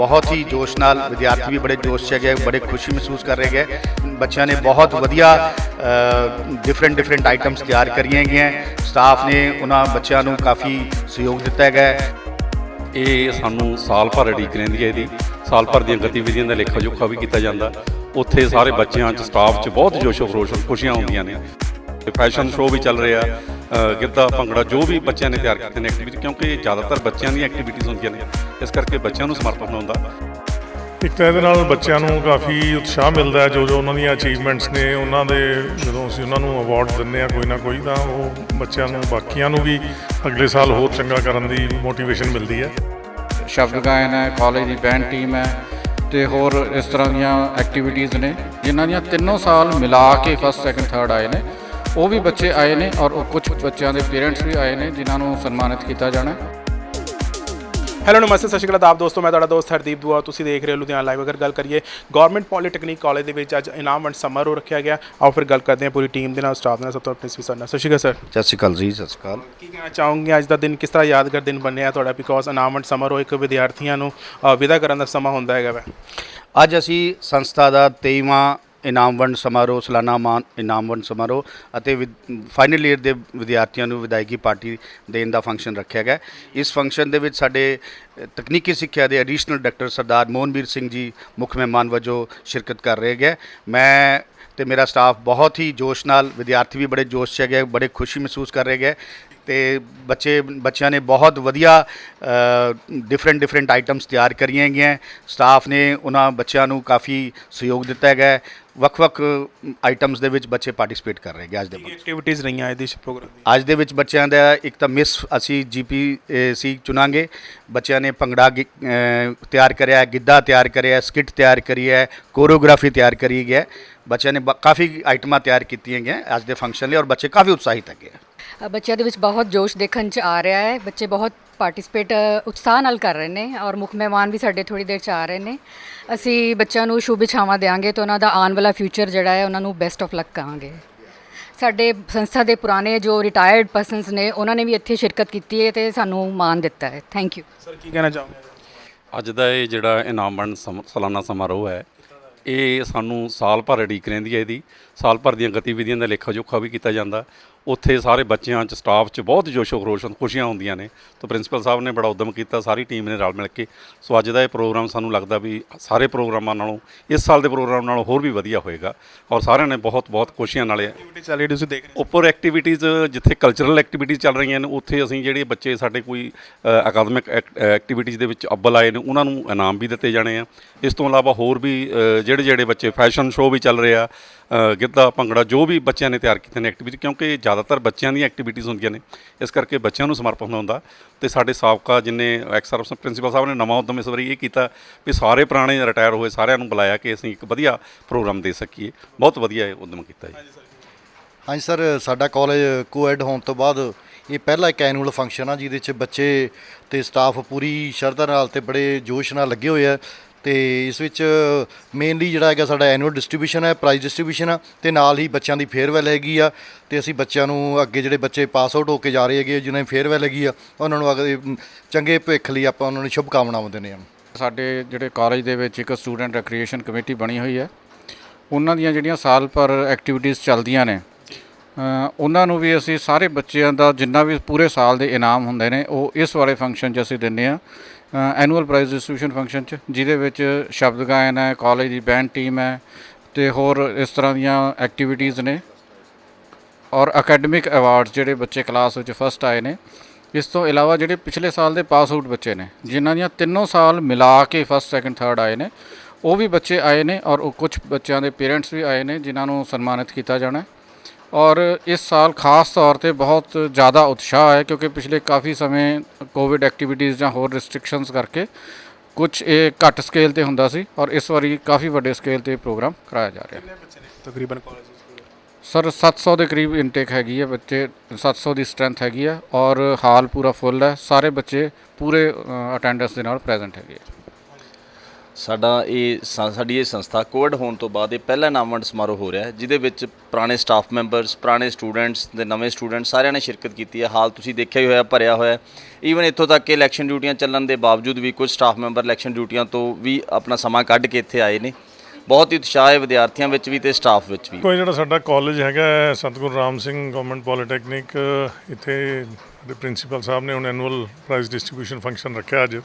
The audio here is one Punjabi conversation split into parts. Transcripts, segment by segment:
ਬਹੁਤ ਹੀ ਜੋਸ਼ ਨਾਲ ਵਿਦਿਆਰਥੀ ਵੀ ਬੜੇ ਜੋਸ਼ 'ਚ ਹੈਗੇ, ਬੜੇ ਖੁਸ਼ੀ ਮਹਿਸੂਸ ਕਰ ਰਹੇ ਹੈਗੇ। ਬੱਚਿਆਂ ਨੇ ਬਹੁਤ ਵਧੀਆ ਡਿਫਰੈਂਟ ਡਿਫਰੈਂਟ ਆਈਟਮਸ ਤਿਆਰ ਕਰੀਆਂ ਹੈਗੀਆਂ। ਸਟਾਫ ਨੇ ਉਹਨਾਂ ਬੱਚਿਆਂ ਨੂੰ ਕਾਫੀ ਸਹਿਯੋਗ ਦਿੱਤਾ ਹੈਗਾ। ਇਹ ਸਾਨੂੰ ਸਾਲ ਭਰ ਅੜੀਕ ਰਹਿੰਦੀ ਹੈ ਇਹਦੀ। ਸਾਲ ਭਰ ਦੀਆਂ ਗਤੀਵਿਧੀਆਂ ਦਾ ਲੇਖਾ ਜੋਖਾ ਵੀ ਕੀਤਾ ਜਾਂਦਾ। ਉੱਥੇ ਸਾਰੇ ਬੱਚਿਆਂ 'ਚ ਸਟਾਫ 'ਚ ਬਹੁਤ ਜੋਸ਼ੋ ਖਰੋਸ਼ ਖੁਸ਼ੀਆਂ ਹੁੰਦੀਆਂ ਨੇ। ਫੈਸ਼ਨ ਸ਼ੋਅ ਵੀ ਚੱਲ ਰਿਹਾ। ਗਿੱਧਾ ਭੰਗੜਾ ਜੋ ਵੀ ਬੱਚਿਆਂ ਨੇ ਤਿਆਰ ਕੀਤੇ ਨੇ ਐਕਟੀਵਿਟੀ ਕਿਉਂਕਿ ਜ਼ਿਆਦਾਤਰ ਬੱਚਿਆਂ ਦੀਆਂ ਐਕਟੀਵਿਟੀਜ਼ ਹੁੰਦੀਆਂ ਨੇ ਇਸ ਕਰਕੇ ਬੱਚਿਆਂ ਨੂੰ ਸਮਰਪਣ ਹੁੰਦਾ। ਇੱਕ ਤਾਂ ਇਹਦੇ ਨਾਲ ਬੱਚਿਆਂ ਨੂੰ ਕਾਫੀ ਉਤਸ਼ਾਹ ਮਿਲਦਾ ਹੈ ਜੋ ਜੋ ਉਹਨਾਂ ਦੀਆਂ ਅਚੀਵਮੈਂਟਸ ਨੇ ਉਹਨਾਂ ਦੇ ਜਦੋਂ ਅਸੀਂ ਉਹਨਾਂ ਨੂੰ ਅਵਾਰਡ ਦਿੰਦੇ ਆ ਕੋਈ ਨਾ ਕੋਈ ਤਾਂ ਉਹ ਬੱਚਿਆਂ ਨੂੰ ਬਾਕੀਆਂ ਨੂੰ ਵੀ ਅਗਲੇ ਸਾਲ ਹੋਰ ਚੰਗਾ ਕਰਨ ਦੀ ਮੋਟੀਵੇਸ਼ਨ ਮਿਲਦੀ ਹੈ। ਸ਼ਬਦ ਗਾਇਨ ਹੈ ਕਾਲਜ ਦੀ ਬੈਂਡ ਟੀਮ ਹੈ ਤੇ ਹੋਰ ਇਸ ਤਰ੍ਹਾਂ ਦੀਆਂ ਐਕਟੀਵਿਟੀਜ਼ ਨੇ ਜਿਨ੍ਹਾਂ ਦੀਆਂ ਤਿੰਨੋਂ ਸਾਲ ਮਿਲਾ ਕੇ ਫਸਟ ਸੈਕੰਡ ਥਰਡ ਆਏ ਨੇ। ਉਹ ਵੀ ਬੱਚੇ ਆਏ ਨੇ ਔਰ ਉਹ ਕੁਝ ਬੱਚਿਆਂ ਦੇ ਪੇਰੈਂਟਸ ਵੀ ਆਏ ਨੇ ਜਿਨ੍ਹਾਂ ਨੂੰ ਸਨਮਾਨਿਤ ਕੀਤਾ ਜਾਣਾ ਹੈ। ਹੈਲੋ ਨਮਸਤੇ ਸਤਿ ਸ਼੍ਰੀ ਅਕਾਲ ਆਦਾਬ ਦੋਸਤੋ ਮੈਂ ਤੁਹਾਡਾ ਦੋਸਤ ਹਰਦੀਪ ਦੁਆ। ਤੁਸੀਂ ਦੇਖ ਰਹੇ ਹੋ ਲੁਧਿਆਣਾ ਲਾਈਵ ਅਗਰ ਗੱਲ ਕਰੀਏ ਗਵਰਨਮੈਂਟ ਪੋਲੀਟੈਕਨਿਕ ਕਾਲਜ ਦੇ ਵਿੱਚ ਅੱਜ ਇਨਾਮ ਵੰਡ ਸਮਾਰੋਹ ਰੱਖਿਆ ਗਿਆ। ਆਓ ਫਿਰ ਗੱਲ ਕਰਦੇ ਹਾਂ ਪੂਰੀ ਟੀਮ ਦੇ ਨਾਲ ਸਟਾਫ ਨਾਲ ਸਭ ਤੋਂ ਆਪਣੇ ਸਰ ਨਾਲ। ਸਤਿ ਸ਼੍ਰੀ ਅਕਾਲ ਸਰ ਸਤਿ ਸ਼੍ਰੀ ਅਕਾਲ ਜੀ ਸਤਿ ਸ਼੍ਰੀ ਅਕਾਲ। ਕੀ ਕਹਿਣਾ ਚਾਹੋਗੇ? ਅੱਜ ਦਾ ਦਿਨ ਕਿਸ ਤਰ੍ਹਾਂ ਯਾਦਗਾਰ ਦਿਨ ਬਣਿਆ ਤੁਹਾਡਾ? ਬਿਕੋਜ਼ ਇਨਾਮ ਵੰਡ ਸਮਾਰੋਹ ਇੱਕ ਵਿਦਿਆਰਥੀਆਂ ਨੂੰ ਵਿਦਾ ਕਰਨ ਦਾ ਸਮਾਂ ਹੁੰਦਾ ਹੈਗਾ ਵੈ। ਅੱਜ ਅਸੀਂ ਸੰਸਥਾ ਦਾ 23ਵਾਂ ਇਨਾਮ ਵੰਡ ਸਮਾਰੋਹ, ਸਾਲਾਨਾ ਮਾਨ ਇਨਾਮ ਵੰਡ ਸਮਾਰੋਹ ਅਤੇ ਫਾਈਨਲ ਈਅਰ ਦੇ ਵਿਦਿਆਰਥੀਆਂ ਨੂੰ ਵਿਦਾਇਗੀ ਪਾਰਟੀ ਦੇਣ ਦਾ ਫੰਕਸ਼ਨ ਰੱਖਿਆ ਗਿਆ। ਇਸ ਫੰਕਸ਼ਨ ਦੇ ਵਿੱਚ ਸਾਡੇ ਤਕਨੀਕੀ ਸਿੱਖਿਆ ਦੇ ਐਡੀਸ਼ਨਲ ਡਾਕਟਰ ਸਰਦਾਰ ਮੋਹਨਵੀਰ ਸਿੰਘ ਜੀ ਮੁੱਖ ਮਹਿਮਾਨ ਵਜੋਂ ਸ਼ਿਰਕਤ ਕਰ ਰਹੇ ਗਏ। ਮੈਂ ਤੇ ਮੇਰਾ ਸਟਾਫ ਬਹੁਤ ਹੀ ਜੋਸ਼ ਨਾਲ ਵਿਦਿਆਰਥੀ ਵੀ ਬੜੇ ਜੋਸ਼ 'ਚ ਹੈਗੇ ਬੜੇ ਖੁਸ਼ੀ ਮਹਿਸੂਸ ਕਰ ਰਹੇ ਹੈਗੇ ਤੇ ਬੱਚੇ ਬੱਚਿਆਂ ਨੇ ਬਹੁਤ ਵਧੀਆ ਡਿਫਰੈਂਟ ਡਿਫਰੈਂਟ ਆਈਟਮਸ ਤਿਆਰ ਕਰੀਆਂ ਹੈਗੀਆਂ ਸਟਾਫ ਨੇ ਉਹਨਾਂ ਬੱਚਿਆਂ ਨੂੰ ਕਾਫੀ ਸਹਿਯੋਗ ਦਿੱਤਾ ਹੈਗਾ। ਵੱਖ-ਵੱਖ ਆਈਟਮਸ ਦੇ ਵਿੱਚ ਬੱਚੇ ਪਾਰਟਿਸਿਪੇਟ ਕਰ ਰਹੇ ਹੈਗੇ ਅੱਜ ਦੇ ਵਿੱਚ। ਐਕਟੀਵਿਟੀਜ਼ ਰਹੀਆਂ ਇਹਦੇ ਪ੍ਰੋਗਰਾਮ ਦੀ ਅੱਜ ਦੇ ਵਿੱਚ ਬੱਚਿਆਂ ਦਾ ਇੱਕ ਤਾਂ ਮਿਸ ਅਸੀਂ ਜੀਪੀ ਸੀ ਚੁਣਾਂਗੇ ਬੱਚਿਆਂ ਨੇ ਭੰਗੜਾ ਤਿਆਰ ਕਰਿਆ ਗਿੱਧਾ ਤਿਆਰ ਕਰਿਆ ਸਕਿੱਟ ਤਿਆਰ ਕਰੀ ਹੈ ਕੋਰੀਓਗ੍ਰਾਫੀ ਤਿਆਰ ਕਰੀ ਗਿਆ ਹੈ। ਬੱਚਿਆਂ ਨੇ ਬ- ਕਾਫੀ ਆਈਟਮਾਂ ਤਿਆਰ ਕੀਤੀਆਂ ਗਈਆਂ ਅੱਜ ਦੇ ਫੰਕਸ਼ਨ ਲਈ ਔਰ ਬੱਚੇ ਕਾਫੀ ਉਤਸ਼ਾਹਿਤ ਹੈਗੇ ਹੈ ਅ, ਬੱਚਿਆਂ ਦੇ ਵਿੱਚ ਬਹੁਤ ਜੋਸ਼ ਦੇਖਣ ਚ ਆ ਰਿਹਾ ਹੈ। ਬੱਚੇ ਬਹੁਤ ਪਾਰਟਿਸਿਪੇਟ ਉਤਸ਼ਾਹ ਨਾਲ ਕਰ ਰਹੇ ਨੇ ਔਰ ਮੁੱਖ ਮਹਿਮਾਨ ਵੀ ਸਾਡੇ ਥੋੜੀ ਦੇਰ ਚ ਆ ਰਹੇ ਨੇ। ਅਸੀਂ ਬੱਚਿਆਂ ਨੂੰ ਸ਼ੁਭ ਇਛਾਵਾਂ ਦੇਵਾਂਗੇ ਤੇ ਉਹਨਾਂ ਦਾ ਆਉਣ ਵਾਲਾ ਫਿਊਚਰ ਜਿਹੜਾ ਹੈ ਉਹਨਾਂ ਨੂੰ ਬੈਸਟ ਆਫ ਲੱਕ ਕਹਾਂਗੇ। ਸਾਡੇ ਸੰਸਥਾ ਦੇ ਪੁਰਾਣੇ ਜੋ ਰਿਟਾਇਰਡ ਪਰਸਨਸ ਨੇ ਉਹਨਾਂ ਨੇ ਵੀ ਇੱਥੇ ਸ਼ਿਰਕਤ ਕੀਤੀ ਹੈ ਤੇ ਸਾਨੂੰ ਮਾਣ ਦਿੱਤਾ ਹੈ। ਥੈਂਕ ਯੂ ਸਰ ਕੀ ਕਹਿਣਾ ਚਾਹੋਗੇ? ਅੱਜ ਦਾ ਇਹ ਜਿਹੜਾ ਇਨਾਮ ਵੰਡ ਸਮ- ਸਾਲਾਨਾ ਸਮਾਰੋਹ ਹੈ ਇਹ ਸਾਨੂੰ ਸਾਲ ਭਰ ਉਡੀਕ ਰਹਿੰਦੀ ਹੈ ਇਹਦੀ। ਸਾਲ ਭਰ ਦੀਆਂ ਗਤੀਵਿਧੀਆਂ ਦਾ ਲੇਖਾ ਜੋਖਾ ਵੀ ਕੀਤਾ ਜਾਂਦਾ। ਉੱਥੇ ਸਾਰੇ ਬੱਚਿਆਂ 'ਚ ਸਟਾਫ 'ਚ ਬਹੁਤ ਜੋਸ਼ੋ ਖਰੋਸ਼ ਖੁਸ਼ੀਆਂ ਹੁੰਦੀਆਂ ਨੇ। ਤਾਂ ਪ੍ਰਿੰਸੀਪਲ ਸਾਹਿਬ ਨੇ ਬੜਾ ਉਦਮ ਕੀਤਾ ਸਾਰੀ ਟੀਮ ਨੇ ਰਲ ਮਿਲ ਕੇ। ਸੋ ਅੱਜ ਦਾ ਇਹ ਪ੍ਰੋਗਰਾਮ ਸਾਨੂੰ ਲੱਗਦਾ ਵੀ ਸਾਰੇ ਪ੍ਰੋਗਰਾਮਾਂ ਨਾਲੋਂ ਇਸ ਸਾਲ ਦੇ ਪ੍ਰੋਗਰਾਮ ਨਾਲੋਂ ਹੋਰ ਵੀ ਵਧੀਆ ਹੋਏਗਾ। ਔਰ ਸਾਰਿਆਂ ਨੇ ਬਹੁਤ ਬਹੁਤ ਖੁਸ਼ੀਆਂ ਨਾਲ ਐਕਟੀਵਿਟੀ ਚੱਲ ਰਹੀ ਤੁਸੀਂ ਦੇਖ ਰਹੇ ਉੱਪਰ ਐਕਟੀਵਿਟੀਜ਼ ਜਿੱਥੇ ਕਲਚਰਲ ਐਕਟੀਵਿਟੀਜ਼ ਚੱਲ ਰਹੀਆਂ ਨੇ ਉੱਥੇ ਅਸੀਂ ਜਿਹੜੇ ਬੱਚੇ ਸਾਡੇ ਕੋਈ ਅਕਾਦਮਿਕ ਐਕਟੀਵਿਟੀਜ਼ ਦੇ ਵਿੱਚ ਅੱਵਲ ਆਏ ਨੇ ਉਹਨਾਂ ਨੂੰ ਇਨਾਮ ਵੀ ਦਿੱਤੇ ਜਾਣੇ ਆ। ਇਸ ਤੋਂ ਇਲਾਵਾ ਹੋਰ ਵੀ ਜਿਹੜੇ ਜਿਹੜੇ ਬੱਚੇ ਫੈਸ਼ਨ ਸ਼ੋਅ ਵੀ ਚੱਲ ਰਿਹਾ ਗਿੱਧਾ ਭੰਗੜਾ ਜੋ ਵੀ ਬੱਚਿਆਂ ਨੇ ਤਿਆਰ ਕੀਤੇ ਨੇ ਐਕਟੀਵਿਟੀ ਕਿਉਂਕਿ ਜ਼ਿਆਦਾਤਰ ਬੱਚਿਆਂ ਦੀਆਂ ਐਕਟੀਵਿਟੀਜ਼ ਹੁੰਦੀਆਂ ਨੇ। ਇਸ ਕਰਕੇ ਬੱਚਿਆਂ ਨੂੰ ਸਮਰਪਣ ਹੁੰਦਾ। ਤੇ ਸਾਡੇ ਸਾਬਕਾ ਜਿੰਨੇ ਐਕਸ ਸਰਵਿਸ ਪ੍ਰਿੰਸੀਪਲ ਸਾਹਿਬ ਨੇ ਨਵਾਂ ਉਦਮ ਇਸ ਵਾਰੀ ਇਹ ਕੀਤਾ ਵੀ ਸਾਰੇ ਪੁਰਾਣੇ ਰਿਟਾਇਰ ਹੋਏ, ਸਾਰਿਆਂ ਨੂੰ ਬੁਲਾਇਆ ਕਿ ਅਸੀਂ ਇੱਕ ਵਧੀਆ ਪ੍ਰੋਗਰਾਮ ਦੇ ਸਕੀਏ। ਬਹੁਤ ਵਧੀਆ ਇਹ ਉਦਮ ਕੀਤਾ ਜੀ। ਹਾਂਜੀ ਸਰ, ਸਾਡਾ ਕਾਲਜ ਕੋਐਡ ਹੋਣ ਤੋਂ ਬਾਅਦ ਇਹ ਪਹਿਲਾ ਇੱਕ ਐਨੂਅਲ ਫੰਕਸ਼ਨ ਆ, ਜਿਹਦੇ 'ਚ ਬੱਚੇ ਤੇ ਸਟਾਫ ਪੂਰੀ ਸ਼ਰਧਾ ਨਾਲ ਤੇ ਬੜੇ ਜੋਸ਼ ਨਾਲ ਲੱਗੇ ਹੋਏ ਆ। ਤੇ ਇਸ ਵਿੱਚ ਮੇਨਲੀ ਜਿਹੜਾ ਹੈਗਾ ਸਾਡਾ ਐਨੂਅਲ ਡਿਸਟ੍ਰੀਬਿਊਸ਼ਨ ਹੈ ਪ੍ਰਾਈਜ਼ ਡਿਸਟ੍ਰੀਬਿਊਸ਼ਨ ਆ, ਤੇ ਨਾਲ ਹੀ ਬੱਚਿਆਂ ਦੀ ਫੇਅਰਵੈਲ ਹੈਗੀ ਆ, ਤੇ ਅਸੀਂ ਬੱਚਿਆਂ ਨੂੰ ਅੱਗੇ ਜਿਹੜੇ ਬੱਚੇ ਪਾਸ ਆਊਟ ਹੋ ਕੇ ਜਾ ਰਹੇ ਹੈਗੇ ਜਿਨ੍ਹਾਂ ਦੀ ਫੇਅਰਵੈਲ ਹੈਗੀ ਆ, ਉਹਨਾਂ ਨੂੰ ਅਗਲੇ ਚੰਗੇ ਭਵਿੱਖ ਲਈ ਆਪਾਂ ਉਹਨਾਂ ਨੂੰ ਸ਼ੁਭ ਕਾਮਨਾਵਾਂ ਦਿੰਦੇ ਹਾਂ। ਸਾਡੇ ਜਿਹੜੇ ਕਾਲਜ ਦੇ ਵਿੱਚ ਇੱਕ ਸਟੂਡੈਂਟ ਰੈਕਰੀਏਸ਼ਨ ਕਮੇਟੀ ਬਣੀ ਹੋਈ ਹੈ, ਉਹਨਾਂ ਦੀਆਂ ਜਿਹੜੀਆਂ ਸਾਲ ਭਰ ਐਕਟੀਵਿਟੀਜ਼ ਚੱਲਦੀਆਂ ਨੇ ਉਹਨਾਂ ਨੂੰ ਵੀ ਅਸੀਂ ਸਾਰੇ ਬੱਚਿਆਂ ਦਾ ਜਿੰਨਾ ਵੀ ਪੂਰੇ ਸਾਲ ਦੇ ਇਨਾਮ ਹੁੰਦੇ ਨੇ, ਉਹ ਇਸ ਵਾਲੇ ਫੰਕਸ਼ਨ 'ਚ ਅਸੀਂ ਦਿੰਦੇ ਆ ਐਨੂਅਲ ਪ੍ਰਾਈਜ਼ ਡਿਸਟ੍ਰੀਬਿਊਸ਼ਨ ਫੰਕਸ਼ਨ 'ਚ, ਜਿਹਦੇ ਵਿੱਚ ਸ਼ਬਦ ਗਾਇਨ ਹੈ ਕਾਲਜ ਦੀ ਬੈਂਡ ਟੀਮ ਹੈ ਤੇ ਹੋਰ ਇਸ ਤਰ੍ਹਾਂ ਦੀਆਂ ਐਕਟੀਵਿਟੀਜ਼ ਨੇ ਔਰ ਅਕੈਡਮਿਕ ਅਵਾਰਡਸ ਜਿਹੜੇ ਬੱਚੇ ਕਲਾਸ ਵਿੱਚ ਫਸਟ ਆਏ ਨੇ, ਇਸ ਤੋਂ ਇਲਾਵਾ ਜਿਹੜੇ ਪਿਛਲੇ ਸਾਲ ਦੇ ਪਾਸ ਆਊਟ ਬੱਚੇ ਨੇ, ਜਿਨ੍ਹਾਂ ਦੀਆਂ ਤਿੰਨੋਂ ਸਾਲ ਮਿਲਾ ਕੇ ਫਸਟ ਸੈਕੰਡ ਥਰਡ ਆਏ ਨੇ, ਉਹ ਵੀ ਬੱਚੇ ਆਏ ਨੇ ਔਰ ਉਹ ਕੁਝ ਬੱਚਿਆਂ ਦੇ ਪੇਰੈਂਟਸ ਵੀ ਆਏ ਨੇ, ਜਿਨ੍ਹਾਂ ਨੂੰ ਸਨਮਾਨਿਤ ਕੀਤਾ ਜਾਣਾ ਹੈ। ਔਰ ਇਸ ਸਾਲ ਖਾਸ ਤੌਰ ਤੇ ਬਹੁਤ ਜ਼ਿਆਦਾ ਉਤਸ਼ਾਹ ਹੈ ਕਿਉਂਕਿ ਪਿਛਲੇ ਕਾਫੀ ਸਮੇਂ ਕੋਵਿਡ ਐਕਟੀਵਿਟੀਜ਼ ਜਾਂ ਹੋਰ ਰੈਸਟ੍ਰਿਕਸ਼ਨਸ ਕਰਕੇ ਕੁਝ ਇਹ ਘੱਟ ਸਕੇਲ ਤੇ ਹੁੰਦਾ ਸੀ ਔਰ ਇਸ ਵਾਰੀ ਕਾਫੀ ਵੱਡੇ ਸਕੇਲ ਤੇ ਪ੍ਰੋਗਰਾਮ ਕਰਾਇਆ ਜਾ ਰਿਹਾ ਹੈ। ਤਕਰੀਬਨ ਕਾਲਜ ਸਰ 700 ਦੇ ਕਰੀਬ ਇਨਟੇਕ ਹੈਗੀ ਹੈ ਬੱਚੇ 700 ਦੀ ਸਟਰੈਂਥ ਹੈਗੀ ਹੈ ਔਰ ਹਾਲ ਪੂਰਾ ਫੁੱਲ ਹੈ ਸਾਰੇ ਬੱਚੇ ਪੂਰੇ ਅਟੈਂਡੈਂਸ ਦੇ ਨਾਲ ਪ੍ਰੈਜ਼ੈਂਟ ਹੈਗੇ ਆ ਸਾਡਾ ਇਹ ਸਾ- ਸਾਡੀ ਇਹ ਸੰਸਥਾ ਕੋਵਿਡ ਹੋਣ ਤੋਂ ਬਾਅਦ ਇਹ ਪਹਿਲਾ ਨਾਮਵੰਡ ਸਮਾਰੋਹ ਹੋ ਰਿਹਾ ਹੈ ਜਿਹਦੇ ਵਿੱਚ ਪੁਰਾਣੇ ਸਟਾਫ ਮੈਂਬਰਸ ਪੁਰਾਣੇ ਸਟੂਡੈਂਟਸ ਤੇ ਨਵੇਂ ਸਟੂਡੈਂਟਸ ਸਾਰਿਆਂ ਨੇ ਸ਼ਿਰਕਤ ਕੀਤੀ ਹੈ। ਹਾਲ ਤੁਸੀਂ ਦੇਖਿਆ ਹੀ ਹੋਇਆ ਭਰਿਆ ਹੋਇਆ ਈਵਨ ਇੱਥੋਂ ਤੱਕ ਕਿ ਇਲੈਕਸ਼ਨ ਡਿਊਟੀਆਂ ਚੱਲਣ ਦੇ ਬਾਵਜੂਦ ਵੀ ਕੁਝ ਸਟਾਫ ਮੈਂਬਰ ਇਲੈਕਸ਼ਨ ਡਿਊਟੀਆਂ ਤੋਂ ਵੀ ਆਪਣਾ ਸਮਾਂ ਕੱਢ ਕੇ ਇੱਥੇ ਆਏ ਨੇ। ਬਹੁਤ ਹੀ ਉਤਸ਼ਾਹ ਹੈ ਵਿਦਿਆਰਥੀਆਂ ਵਿੱਚ ਵੀ ਤੇ ਸਟਾਫ ਵਿੱਚ ਵੀ। ਕੋਈ ਜਿਹੜਾ ਸਾਡਾ ਕਾਲਜ ਹੈਗਾ ਹੈ, ਸਤਿਗੁਰੂ ਰਾਮ ਸਿੰਘ ਗਵਰਨਮੈਂਟ ਪੋਲੀਟੈਕਨਿਕ ਇੱਥੇ ਦੇ ਪ੍ਰਿੰਸੀਪਲ ਸਾਹਿਬ ਨੇ ਹੁਣ ਐਨੂਅਲ ਪ੍ਰਾਈਜ਼ ਡਿਸਟ੍ਰੀਬਿਊਸ਼ਨ ਫੰਕਸ਼ਨ ਰੱਖਿਆ ਅੱਜ।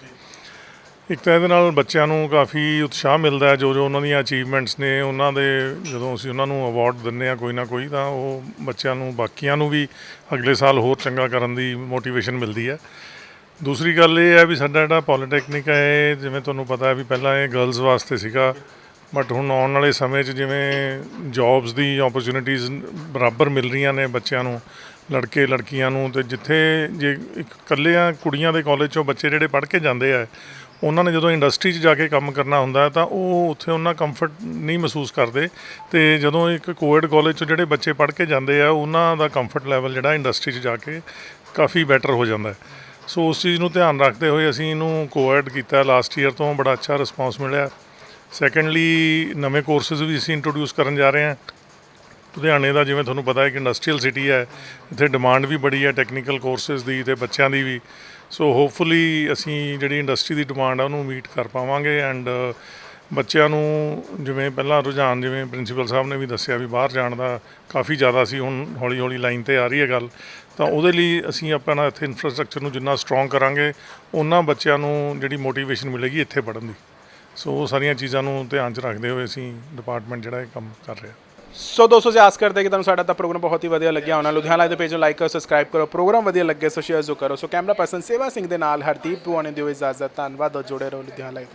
ਇੱਕ ਤਾਂ ਇਹਦੇ ਨਾਲ ਬੱਚਿਆਂ ਨੂੰ ਕਾਫੀ ਉਤਸ਼ਾਹ ਮਿਲਦਾ ਹੈ, ਜੋ ਜੋ ਉਹਨਾਂ ਦੀਆਂ ਅਚੀਵਮੈਂਟਸ ਨੇ, ਉਹਨਾਂ ਦੇ ਜਦੋਂ ਅਸੀਂ ਉਹਨਾਂ ਨੂੰ ਅਵਾਰਡ ਦਿੰਨੇ ਆ ਕੋਈ ਨਾ ਕੋਈ, ਤਾਂ ਉਹ ਬੱਚਿਆਂ ਨੂੰ, ਬਾਕੀਆਂ ਨੂੰ ਵੀ ਅਗਲੇ ਸਾਲ ਹੋਰ ਚੰਗਾ ਕਰਨ ਦੀ ਮੋਟੀਵੇਸ਼ਨ ਮਿਲਦੀ ਹੈ। ਦੂਸਰੀ ਗੱਲ ਇਹ ਹੈ ਵੀ ਸਾਡਾ ਜਿਹੜਾ ਪੋਲੀਟੈਕਨਿਕ ਹੈ ਜਿਵੇਂ ਤੁਹਾਨੂੰ ਪਤਾ ਹੈ ਵੀ ਪਹਿਲਾਂ ਇਹ ਗਰਲਸ ਵਾਸਤੇ ਸੀਗਾ ਬਟ ਹੁਣ ਆਉਣ ਵਾਲੇ ਸਮੇਂ 'ਚ ਜਿਵੇਂ ਜੌਬਸ ਦੀ ਓਪਰਚ्युनिटीज ਬਰਾਬਰ ਮਿਲ ਰਹੀਆਂ ਨੇ ਬੱਚਿਆਂ ਨੂੰ ਲੜਕੇ, ਲੜਕੀਆਂ ਨੂੰ ਤੇ ਜਿੱਥੇ ਜੇ ਇੱਕ ਇਕੱਲਿਆਂ ਕੁੜੀਆਂ ਦੇ ਕਾਲਜ 'ਚੋਂ ਬੱਚੇ ਜਿਹੜੇ ਪੜ੍ਹ ਕੇ ਜਾਂਦੇ ਆ, ਉਹਨਾਂ ਨੇ ਜਦੋਂ ਇੰਡਸਟਰੀ 'ਚ ਜਾ ਕੇ ਕੰਮ ਕਰਨਾ ਹੁੰਦਾ ਤਾਂ ਉਹ ਉੱਥੇ ਉਹਨਾਂ ਕੰਫਰਟ ਨਹੀਂ ਮਹਿਸੂਸ ਕਰਦੇ ਤੇ ਜਦੋਂ ਇੱਕ ਕੋਐਡ ਕਾਲਜ 'ਚੋਂ ਜਿਹੜੇ ਬੱਚੇ ਪੜ੍ਹ ਕੇ ਜਾਂਦੇ ਆ, ਉਹਨਾਂ ਦਾ ਕੰਫਰਟ ਲੈਵਲ ਜਿਹੜਾ ਇੰਡਸਟਰੀ 'ਚ ਜਾ ਕੇ ਕਾਫੀ ਬੈਟਰ ਹੋ ਜਾਂਦਾ ਹੈ। ਸੋ ਉਸ ਚੀਜ਼ ਨੂੰ ਧਿਆਨ ਰੱਖਦੇ ਹੋਏ ਅਸੀਂ ਇਹਨੂੰ ਕੋਐਡ ਕੀਤਾ ਲਾਸਟ ਈਅਰ ਤੋਂ ਬੜਾ ਅੱਛਾ ਰਿਸਪਾਂਸ ਮਿਲਿਆ। ਸੈਕੰਡਲੀ ਨਵੇਂ ਕੋਰਸਸ ਵੀ ਅਸੀਂ ਇੰਟਰੋਡਿਊਸ ਕਰਨ ਜਾ ਰਹੇ ਹਾਂ। ਲੁਧਿਆਣੇ ਦਾ, ਜਿਵੇਂ ਤੁਹਾਨੂੰ ਪਤਾ ਹੈ ਕਿ ਇੰਡਸਟਰੀਅਲ ਸਿਟੀ ਹੈ, ਇੱਥੇ ਡਿਮਾਂਡ ਵੀ ਬੜੀ ਹੈ ਟੈਕਨੀਕਲ ਕੋਰਸਸ ਦੀ ਤੇ ਬੱਚਿਆਂ ਦੀ ਵੀ। ਸੋ ਹੋਪਫੁਲੀ ਅਸੀਂ ਜਿਹੜੀ ਇੰਡਸਟਰੀ ਦੀ ਡਿਮਾਂਡ ਆ, ਉਹਨੂੰ ਮੀਟ ਕਰ ਪਾਵਾਂਗੇ ਐਂਡ ਬੱਚਿਆਂ ਨੂੰ ਜਿਵੇਂ ਪਹਿਲਾਂ ਰੁਝਾਨ, ਜਿਵੇਂ ਪ੍ਰਿੰਸੀਪਲ ਸਾਹਿਬ ਨੇ ਵੀ ਦੱਸਿਆ ਵੀ ਬਾਹਰ ਜਾਣ ਦਾ ਕਾਫੀ ਜ਼ਿਆਦਾ ਸੀ, ਹੁਣ ਹੌਲੀ ਹੌਲੀ ਲਾਈਨ ਤੇ ਆ ਰਹੀ ਹੈ ਗੱਲ, ਤਾਂ ਉਹਦੇ ਲਈ ਅਸੀਂ ਆਪਣਾ ਇੱਥੇ ਇਨਫਰਾਸਟ੍ਰਕਚਰ ਨੂੰ ਜਿੰਨਾ ਸਟਰੋਂਗ ਕਰਾਂਗੇ, ਉਹਨਾਂ ਬੱਚਿਆਂ ਨੂੰ ਜਿਹੜੀ ਮੋਟੀਵੇਸ਼ਨ ਮਿਲੇਗੀ ਇੱਥੇ ਪੜ੍ਹਨ ਦੀ। ਸੋ ਉਹ ਸਾਰੀਆਂ ਚੀਜ਼ਾਂ ਨੂੰ ਧਿਆਨ 'ਚ ਰੱਖਦੇ ਹੋਏ ਅਸੀਂ ਡਿਪਾਰਟਮੈਂਟ ਜਿਹੜਾ ਇਹ ਕੰਮ ਕਰ ਰਿਹਾ ਸੋ ਦੋਸਤੋ ਜੀ ਆਸ ਕਰਦੇ ਕਿ ਤੁਹਾਨੂੰ ਸਾਡਾ ਤਾਂ ਪ੍ਰੋਗਰਾਮ ਬਹੁਤ ਹੀ ਵਧੀਆ ਲੱਗਿਆ ਹੋਣਾ। ਲੁਧਿਆਣਾ ਲਾਈਵ ਦੇ ਪੇਜ ਨੂੰ ਲਾਈਕ ਕਰੋ ਸਬਸਕ੍ਰਾਈਬ ਕਰੋ, ਪ੍ਰੋਗਰਾਮ ਵਧੀਆ ਲੱਗੇ ਸੋ ਸ਼ੇਅਰ ਜ਼ਰੂਰ ਕਰੋ। ਸੋ ਕੈਮਰਾ ਪਰਸਨ ਸੇਵਾ ਸਿੰਘ ਦੇ ਨਾਲ ਹਰਦੀਪ ਭੂਆ ਨੇ ਦਿਓ ਇਜਾਜ਼ਤ। ਧੰਨਵਾਦ ਔਰ ਜੁੜੇ ਰਹੋ ਲੁਧਿਆਣਾ ਲਾਈਵ